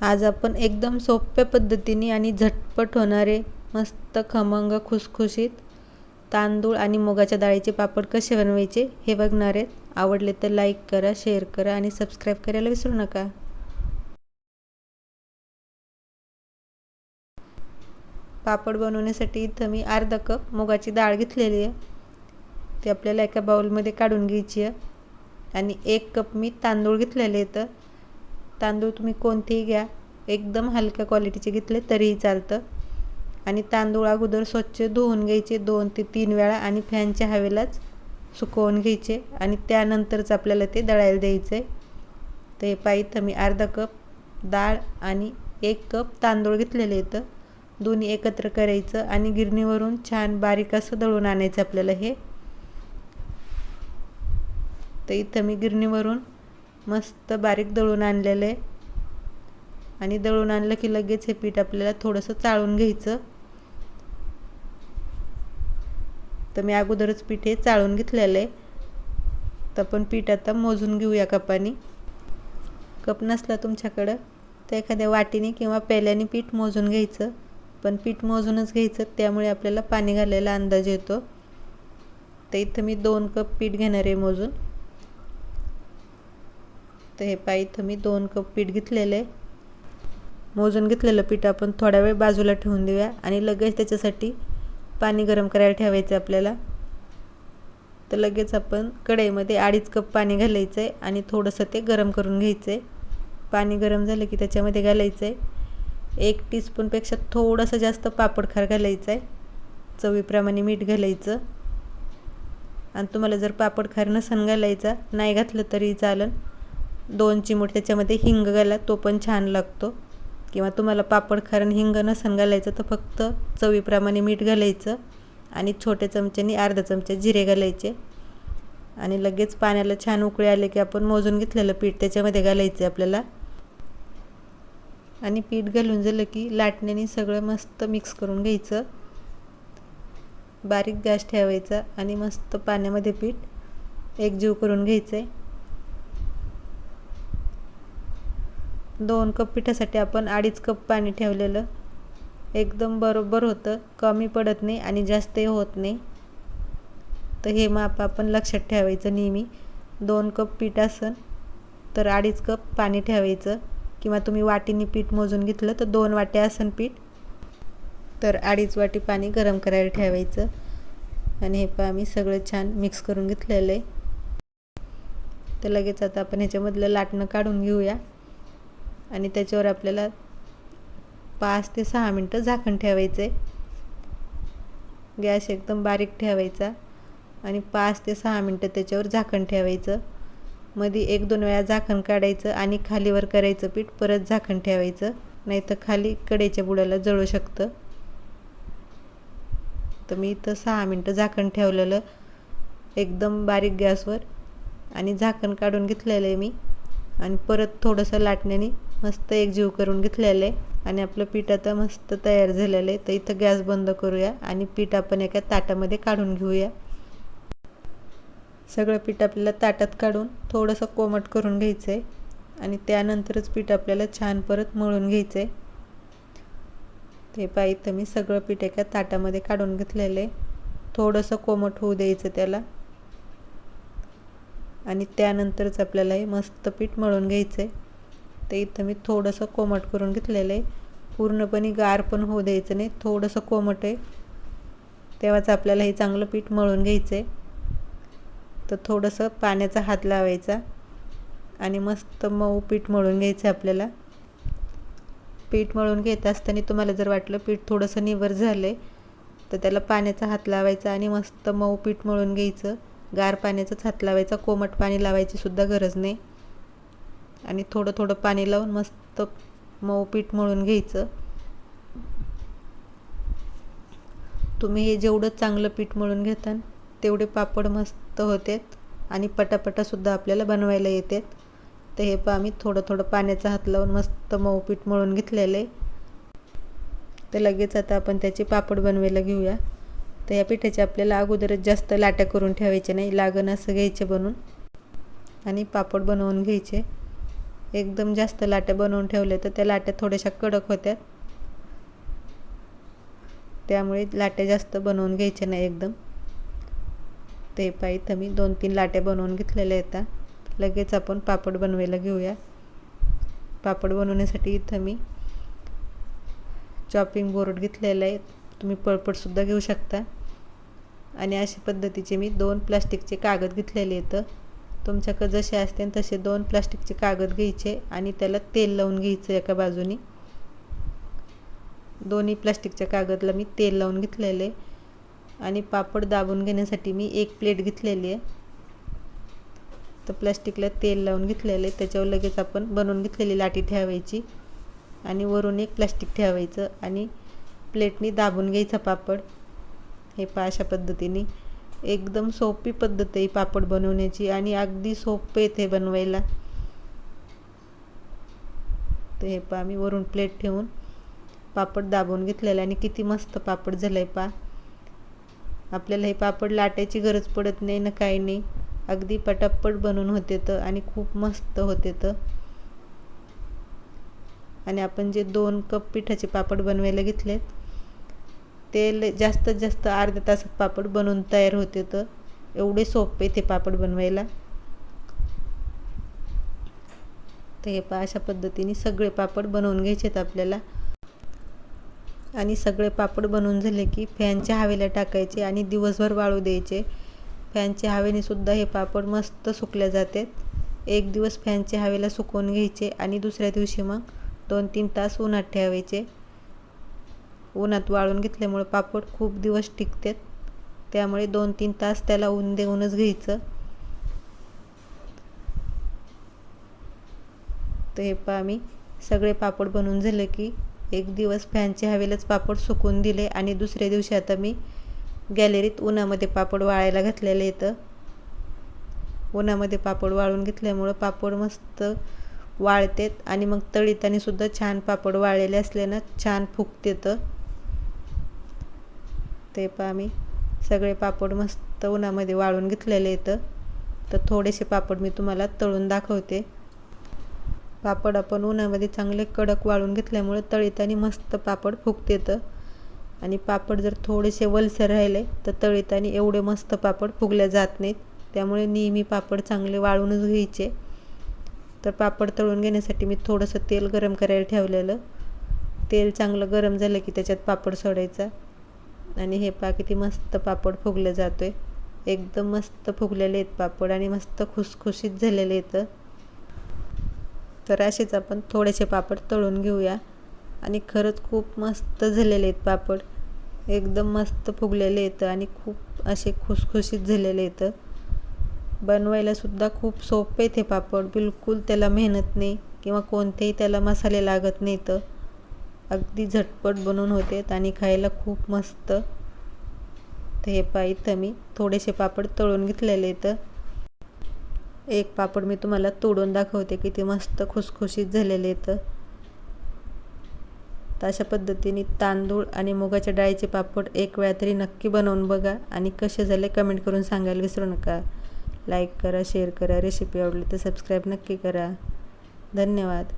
आज आपण एकदम सोप्या पद्धतीने आणि झटपट होणारे मस्त खमंग खुसखुशीत तांदूळ आणि मुगाच्या डाळीचे पापड कसे बनवायचे हे बघणार आहेत. आवडले तर लाईक करा शेअर करा आणि सबस्क्राईब करायला विसरू नका. पापड बनवण्यासाठी इथं मी अर्धा कप मुगाची डाळ घेतलेली आहे. ती आपल्याला एका बाउलमध्ये काढून घ्यायची आहे. आणि एक कप मी तांदूळ घेतलेले तर तांदूळ तुम्ही कोणतेही घ्या. एकदम हलक्या क्वालिटीचे घेतले तरीही चालतं. आणि तांदूळ अगोदर स्वच्छ धुवून घ्यायचे दोन ते तीन वेळा आणि फॅनच्या हवेलाच सुकवून घ्यायचे. आणि त्यानंतरच आपल्याला ते दळायला द्यायचं आहे तर हे पाहिजे मी अर्धा कप डाळ आणि एक कप तांदूळ घेतलेले येतं दोन्ही एकत्र करायचं आणि गिरणीवरून छान बारीक असं दळून आणायचं आपल्याला हे. तर इथं मी गिरणीवरून मस्त बारीक दळून आणलेलं. आहे आणि दळून आणलं की लगेच हे पीठ आपल्याला थोडंसं चाळून घ्यायचं. तर मी अगोदरच पीठ हे चाळून घेतलेलं. आहे तर आपण पीठ आता मोजून घेऊया कपाने. कप नसला तुमच्याकडं तर एखाद्या वाटीने किंवा पेल्याने पीठ मोजून घ्यायचं. पण पीठ मोजूनच घ्यायचं त्यामुळे आपल्याला पाणी घालायला अंदाज येतो. तर इथं मी दोन कप पीठ घेणार आहे मोजून. तर हे पाय इथं मी दोन कप पीठ घेतलेलं. आहे मोजून घेतलेलं पीठ आपण थोडा वेळ बाजूला ठेवून देऊया आणि लगेच त्याच्यासाठी पाणी गरम करायला ठेवायचं आपल्याला. तर लगेच आपण कढईमध्ये अडीच कप पाणी घालायचं आहे आणि थोडंसं ते गरम करून घ्यायचं आहे पाणी गरम झालं की त्याच्यामध्ये घालायचं आहे एक टीस्पूनपेक्षा थोडंसं जास्त पापडखार घालायचं आहे चवीप्रमाणे मीठ घालायचं. आणि तुम्हाला जर पापडखार नसन घालायचा नाही घातलं तरी चालेल दोन चिमूट त्याच्यामध्ये हिंग घाला तो पण छान लागतो. किंवा तुम्हाला पापड खारण हिंग नसन घालायचं तर फक्त चवीप्रमाणे मीठ घालायचं आणि छोट्या चमच्याने अर्धा चमचा जिरे घालायचे. आणि लगेच पाण्याला छान उकळे आले की आपण मोजून घेतलेलं पीठ त्याच्यामध्ये घालायचं आपल्याला. आणि पीठ घालून झालं की लाटण्याने सगळं मस्त मिक्स करून घ्यायचं. बारीक गॅस ठेवायचा आणि मस्त पाण्यामध्ये पीठ एकजीव करून घ्यायचं आहे दोन कप पिठासाठी आपण अडीच कप पाणी ठेवलेलं. एकदम बरोबर होतं. कमी पडत नाही आणि जास्तही होत नाही. तर हे माप आपण लक्षात ठेवायचं नेहमी. दोन कप पीठ असन तर अडीच कप पाणी ठेवायचं. किंवा तुम्ही वाटीने पीठ मोजून घेतलं तर दोन वाटे असन पीठ. तर अडीच वाटी पाणी गरम करायला ठेवायचं. आणि हे पा मी सगळं छान मिक्स करून घेतलेलं आहे. तर लगेच आता आपण ह्याच्यामधलं लाटणं काढून घेऊया. आणि त्याच्यावर आपल्याला पाच ते सहा मिनटं झाकण ठेवायचं आहे गॅस एकदम बारीक ठेवायचा आणि पाच ते सहा मिनटं त्याच्यावर झाकण ठेवायचं. मध्ये एक दोन वेळा झाकण काढायचं आणि खालीवर करायचं पीठ परत झाकण ठेवायचं. नाही तर खाली कडेच्या बुडाला जळू शकतं. तर मी इथं सहा मिनटं झाकण ठेवलेलं एकदम बारीक गॅसवर आणि झाकण काढून घेतलेलं आहे मी. आणि परत थोडंसं लाटण्याने मस्त एकजीव करून घेतलेलं आहे आणि आपलं पीठ आता मस्त तयार झालेलं. आहे तर इथं गॅस बंद करूया आणि पीठ आपण एका ताटामध्ये काढून घेऊया. सगळं पीठ आपल्याला ताटात काढून थोडंसं कोमट करून घ्यायचं आहे आणि त्यानंतरच पीठ आपल्याला छान परत मळून घ्यायचं आहे ते पाय इथं मी सगळं पीठ एका ताटामध्ये काढून घेतलेलं. आहे थोडंसं कोमट होऊ द्यायचं त्याला. आणि त्यानंतरच आपल्याला हे मस्त पीठ मळून घ्यायचं आहे ते इथं मी थोडंसं कोमट करून घेतलेलं आहे. पूर्णपणे गार पण होऊ द्यायचं नाही. थोडंसं कोमट आहे. तेव्हाच आपल्याला हे चांगलं पीठ मळून घ्यायचं आहे तर थोडंसं पाण्याचा हात लावायचा. आणि मस्त मऊ पीठ मळून घ्यायचं आपल्याला. पीठ मळून घेत असताना तुम्हाला जर वाटलं पीठ थोडंसं निवर झालं आहे तर त्याला पाण्याचा हात लावायचा आणि मस्त मऊ पीठ मळून घ्यायचं. गार पाण्याचाच हात लावायचा. कोमट पाणी लावायची सुद्धा गरज नाही. आणि थोडं थोडं पाणी लावून मस्त मऊ पीठ मळून घ्यायचं. तुम्ही हे जेवढं चांगलं पीठ मळून घेता तेवढे पापड मस्त होतात आणि पटापटासुद्धा आपल्याला बनवायला येतात. तर हे पा आम्ही थोडं थोडं पाण्याचा हात लावून मस्त मऊ पीठ मळून घेतलेलं. आहे तर लगेच आता आपण त्याचे पापड बनवायला घेऊया. तर या पिठाचे आपल्याला अगोदरच जास्त लाट्या करून ठेवायचे नाही लागण असं घ्यायचे बनवून आणि पापड बनवून घ्यायचे. एकदम जास्त लाट्या बनवून ठेवल्या तर त्या लाट्या थोड्याशा कडक होत्या. त्यामुळे लाट्या जास्त बनवून घ्यायच्या नाही एकदम. ते पाय इथं मी दोन तीन लाट्या बनवून घेतलेल्या आहेत लगेच आपण पापड बनवायला घेऊया. पापड बनवण्यासाठी इथं मी चॉपिंग बोर्ड घेतलेला आहे. तुम्ही पळपटसुद्धा घेऊ शकता. आणि अशा पद्धतीचे मी दोन प्लास्टिकचे कागद घेतलेले आहेत. तुमच्याकडे जसे असते तसे दोन प्लास्टिकचे कागद घ्यायचे आणि त्याला तेल लावून घ्यायचं एका बाजूनी. दोन्ही प्लास्टिकच्या कागदला मी तेल लावून घेतलेले. आणि पापड दाबून घेण्यासाठी मी एक प्लेट घेतलेली आहे. तर प्लास्टिकला तेल लावून घेतलेलं. आहे त्याच्यावर लगेच आपण बनवून घेतलेली लाटी ठेवायची आणि वरून एक प्लास्टिक ठेवायचं आणि प्लेटनी दाबून घ्यायचा पापड. हे पा अशा पद्धतीने. एकदम सोपी पद्धत आहे पापड बनवण्याची आणि अगदी सोपे येते बनवायला. तर हे पा मी वरून प्लेट ठेवून पापड दाबून घेतलेलं आणि किती मस्त पापड झालं आहे पा आपल्याला हे पापड लाटायची गरज पडत नाही ना काही नाही. अगदी पटापट बनून होते तर आणि खूप मस्त होते तर. आणि आपण जे दोन कप पिठाचे पापड बनवायला घेतलेत ते जास्तीत जास्त अर्ध्या तासात पापड बनवून तयार होते तर एवढे सोपे ते पापड बनवायला. तर हे पा अशा पद्धतीने सगळे पापड बनवून घ्यायचेत आपल्याला. आणि सगळे पापड बनवून झाले की फॅनच्या हवेला टाकायचे आणि दिवसभर वाळू द्यायचे. फॅनच्या हवेने सुद्धा हे पापड मस्त सुकले जातात. एक दिवस फॅनच्या हवेला सुकवून घ्यायचे आणि दुसऱ्या दिवशी मग दोन तीन तास उन्हात ठेवायचे. उन्हात वाळून घेतल्यामुळे पापड खूप दिवस टिकतात. त्यामुळे दोन तीन तास त्याला ऊन देऊनच घ्यायचं. तर हे पा मी सगळे पापड बनवून झाले की एक दिवस फॅनच्या हवेलाच पापड सुकून दिले आणि दुसऱ्या दिवशी आता मी गॅलरीत उन्हामध्ये पापड वाळायला घातलेले येतं उन्हामध्ये पापड वाळून घेतल्यामुळं पापड मस्त वाळतेत आणि मग तळीतानी सुद्धा छान पापड वाळलेले असल्यानं छान फुगतेत. ते पा मी सगळे पापड मस्त उन्हामध्ये वाळून घेतलेले येतं तर थोडेसे पापड मी तुम्हाला तळून दाखवते. पापड आपण उन्हामध्ये चांगले कडक वाळून घेतल्यामुळे तळीतानी मस्त पापड फुगतेतं आणि पापड जर थोडेसे वलसर राहिले तर तळीतानी एवढे मस्त पापड फुगल्या जात नाहीत. त्यामुळे नेहमी पापड चांगले वाळूनच घ्यायचे. तर पापड तळून घेण्यासाठी मी थोडंसं तेल गरम करायला ठेवलेलं. तेल चांगलं गरम झालं की त्याच्यात पापड सोडायचा. आणि हे पा किती मस्त पापड फुगलं जातो आहे एकदम मस्त फुगलेले आहेत पापड आणि मस्त खुसखुशीत झालेले आहेत. तर असेच आपण थोडेसे पापड तळून घेऊया. आणि खरंच खूप मस्त झालेले आहेत पापड. एकदम मस्त फुगलेले येतं आणि खूप असे खुसखुशीत झालेले येतं बनवायलासुद्धा खूप सोपे ते पापड. बिलकुल त्याला मेहनत नाही किंवा कोणतेही त्याला मसाले लागत नाहीत. अगदी झटपट बनवून होते. आणि खायला खूप मस्त. तर हे पा इथं मी थोडेसे पापड तळून घेतलेले आहेत एक पापड मी तुम्हाला तोडून दाखवते की ते मस्त खुसखुशीत झालेले आहेत तर अशा पद्धतीने तांदूळ आणि मुगाच्या डाळीचे पापड एक वेळा तरी नक्की बनवून बघा आणि कसे झाले कमेंट करून सांगायला विसरू नका. लाईक करा शेअर करा रेसिपी आवडली तर सबस्क्राईब नक्की करा. धन्यवाद.